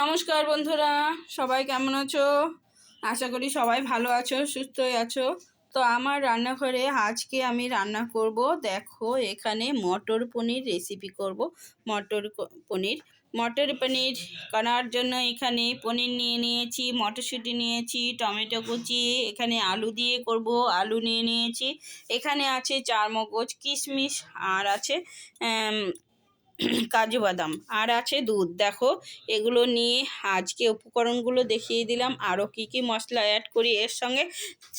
নমস্কার বন্ধুরা, সবাই কেমন আছো? আশা করি সবাই ভালো আছো, সুস্থই আছো। তো আমার রান্নাঘরে আজকে আমি রান্না করব, দেখো এখানে মটর পনির রেসিপি করব। মটর পনির মটর পনির করার জন্য এখানে পনির নিয়ে নিয়েছি, মটরশুঁটি নিয়েছি, টমেটো কুচি, এখানে আলু দিয়ে করব, আলু নিয়ে নিয়েছি। এখানে আছে চার মগজ কিশমিশ, আর আছে কাজু বাদাম। আর আছে দুধ। দেখো, এগুলো নিয়ে আজকে উপকরণগুলো দেখিয়ে দিলাম। আরও কী কী মশলা অ্যাড করি এর সঙ্গে,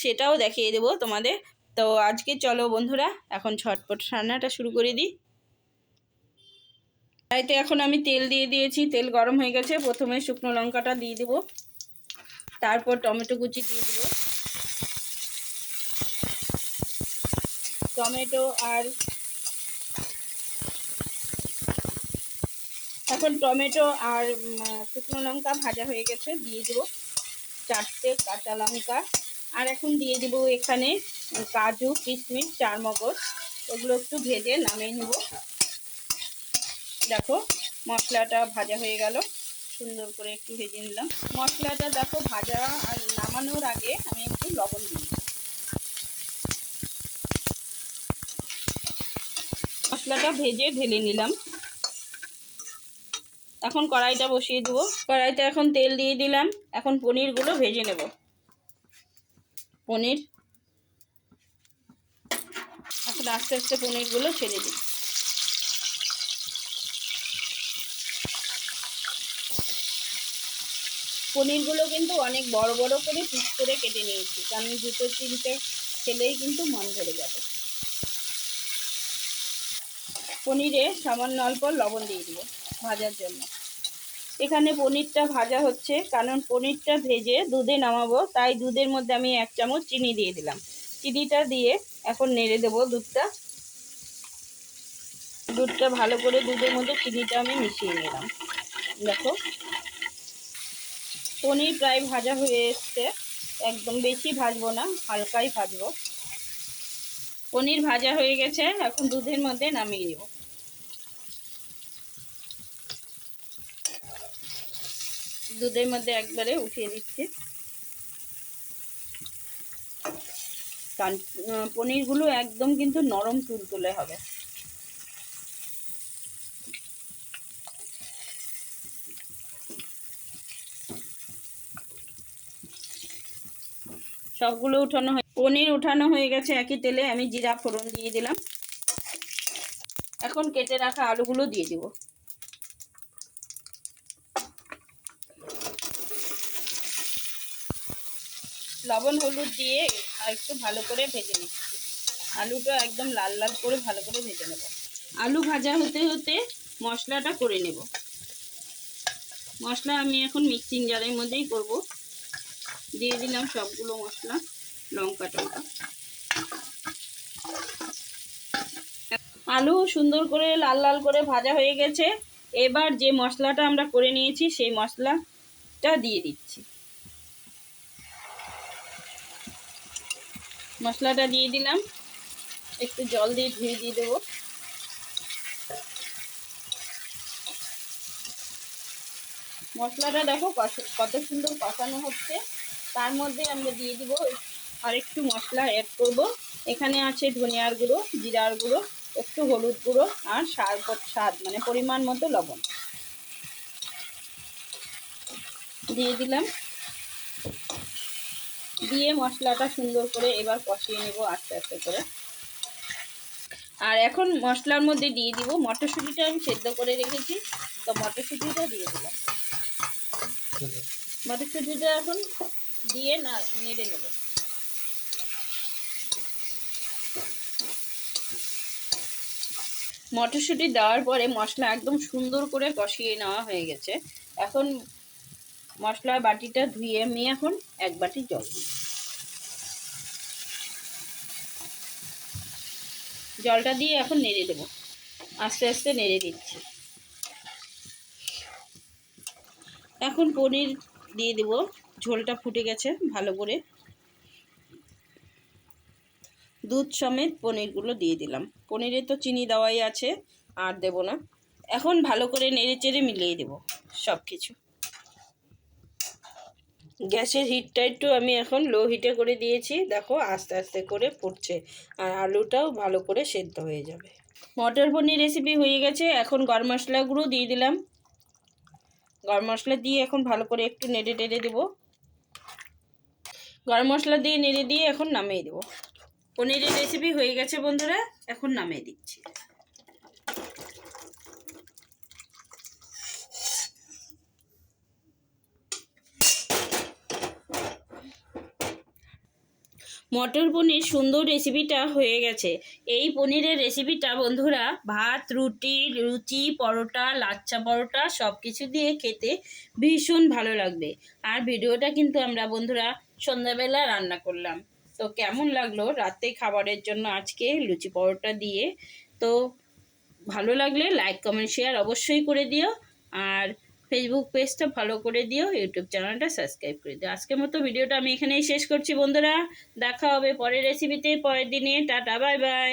সেটাও দেখিয়ে দেবো তোমাদের। তো আজকে চলো বন্ধুরা, এখন ছটপট রান্নাটা শুরু করে দিই। তাইতে এখন আমি তেল দিয়ে দিয়েছি। তেল গরম হয়ে গেছে। প্রথমে শুকনো লঙ্কাটা দিয়ে দেবো। তারপর টমেটো কুচি দিয়ে দেবো। টমেটো আর এখন টমেটো আর শুকনো লঙ্কা ভাজা হয়ে গেছে, দিয়ে দেবো চারটে কাঁচা লঙ্কা। আর এখন দিয়ে দেবো এখানে কাজু, কিশমিশ চার মগজ ওগুলো একটু ভেজে নামিয়ে নেব। দেখো মশলাটা ভাজা হয়ে গেল, সুন্দর করে একটু ভেজে নিলাম। মশলাটা দেখো ভাজা আর নামানোর আগে আমি একটু লবণ দিই মশলাটা ভেজে ঢেলে নিলাম। এখন কড়াইটা বসিয়ে দেবো। কড়াইতে এখন তেল দিয়ে দিলাম। এখন পনিরগুলো ভেজে নেব। পনির। এখন আস্তে আস্তে পনিরগুলো ছেড়ে দিই। পনিরগুলো কিন্তু অনেক বড় বড় করে পিস করে কেটে নিয়েছি। কারণ দুটো তিনটে খেলেই কিন্তু মন ধরে যাবে। পনিরে সামান্য অল্প লবণ দিয়ে দিব ভাজার জন্য। এখানে পনিরটা ভাজা হচ্ছে, কারণ পনিরটা ভেজে দুধে নামাবো, তাই দুধের মধ্যে আমি এক চামচ চিনি দিয়ে দিলাম। চিনিটা দিয়ে এখন নেড়ে দেবো দুধটা। দুধটা ভালো করে দুধের মধ্যে চিনিটা আমি মিশিয়ে নিলাম। দেখো, পনির প্রায় ভাজা হয়ে এসছে। একদম বেশি ভাজবো না, হালকাই ভাজবো। পনির ভাজা হয়ে গেছে, এখন দুধের মধ্যে নামিয়ে নেব। দুধের মধ্যে একবারে উঠিয়ে দিচ্ছি। পনিরগুলো একদম কিন্তু নরম তুলতুলে হবে। সবগুলো উঠানো পনির উঠানো হয়ে গেছে একই তেলে, আমি জিরা ফোড়ন দিয়ে দিলাম। এখন কেটে রাখা আলুগুলো দিয়ে দিব। লবণ, হলুদ দিয়ে একটু ভালো করে ভেজে নিচ্ছি। আলুটা একদম লাল লাল করে ভালো করে ভেজে নেব। আলু ভাজা হতে হতে মশলাটা করে নেব। মশলা আমি এখন মিক্সিং জারের মধ্যেই করব। দিয়ে দিলাম সবগুলো মশলা। লঙ্কা টঙ্কা। আলু সুন্দর করে লাল লাল করে ভাজা হয়ে গেছে। এবার যে মশলাটা আমরা করে নিয়েছি, সেই মশলাটা দিয়ে দিচ্ছি। মশলাটা দিয়ে দিলাম। একটু জল দিয়ে ধুয়ে দিয়ে দেবো। মশলাটা দেখো কত সুন্দর কষানো হচ্ছে। তার মধ্যে আমরা দিয়ে দিব আর একটু মশলা অ্যাড করব। এখানে আছে ধনিয়ার গুঁড়ো জিরার গুঁড়ো একটু হলুদ গুঁড়ো আর স্বাদ স্বাদ মানে পরিমাণ মতো লবণ। দিয়ে দিলাম। দিয়ে মশলাটা সুন্দর করে এবার কষিয়ে নেব আস্তে আস্তে করে। আর এখন মশলার মধ্যে দিয়ে দিব। মটরশুঁটিটা আমি সেদ্ধ করে রেখেছি তো মটরশুঁটিটা দিয়ে দিলাম। মটরশুঁটিটা এখন দিয়ে না নেড়ে নেব। মটরশুঁটি দেওয়ার পরে মশলা একদম সুন্দর করে কষিয়ে নেওয়া হয়ে গেছে। এখন মশলা বাটিটা ধুয়ে আমি এখন এক বাটি জল দিই। জলটা দিয়ে এখন নেড়ে দেবো। আস্তে আস্তে নেড়ে দিচ্ছি। এখন পনির দিয়ে দেবো। ঝোলটা ফুটে গেছে ভালো করে। দুধ সমেত পনিরগুলো দিয়ে দিলাম। পনিরে তো চিনি দেওয়াই আছে, আর দেব না। এখন ভালো করে নেড়ে চেড়ে মিলিয়ে দেবো সব কিছু গ্যাসের হিটটা একটু আমি এখন লো হিটে করে দিয়েছি। দেখো আস্তে আস্তে করে ফুটছে, আর আলুটাও ভালো করে সেদ্ধ হয়ে যাবে। মটর পনির রেসিপি হয়ে গেছে। এখন গরম মশলা গুঁড়ো দিয়ে দিলাম। গরম মশলা দিয়ে এখন ভালো করে একটু নেড়ে টেড়ে দেবো। গরম মশলা দিয়ে নেড়ে দিয়ে এখন নামিয়ে দেবো। পনিরের রেসিপি হয়ে গেছে বন্ধুরা, এখন নামিয়ে দিচ্ছি। মটর পনির সুন্দর রেসিপিটা হয়ে গেছে। এই পনিরের রেসিপিটা বন্ধুরা, ভাত, রুটি, লুচি, পরোটা লাচ্চা পরোটা সব কিছু দিয়ে খেতে ভীষণ ভালো লাগবে। আর ভিডিওটা কিন্তু আমরা বন্ধুরা সন্ধ্যাবেলা রান্না করলাম। তো কেমন লাগল রাতে খাবারের জন্য আজকে লুচি পরোটা দিয়ে? তো ভালো লাগলে লাইক কমেন্ট শেয়ার অবশ্যই করে দিও। আর ফেসবুক পেজটা ফলো করে দিও ইউটিউব চ্যানেলটা সাবস্ক্রাইব করে দিও। আজকের মতো ভিডিওটা আমি এখানেই শেষ করছি বন্ধুরা। দেখা হবে পরের রেসিপিতে পরের দিনে। Tata bye bye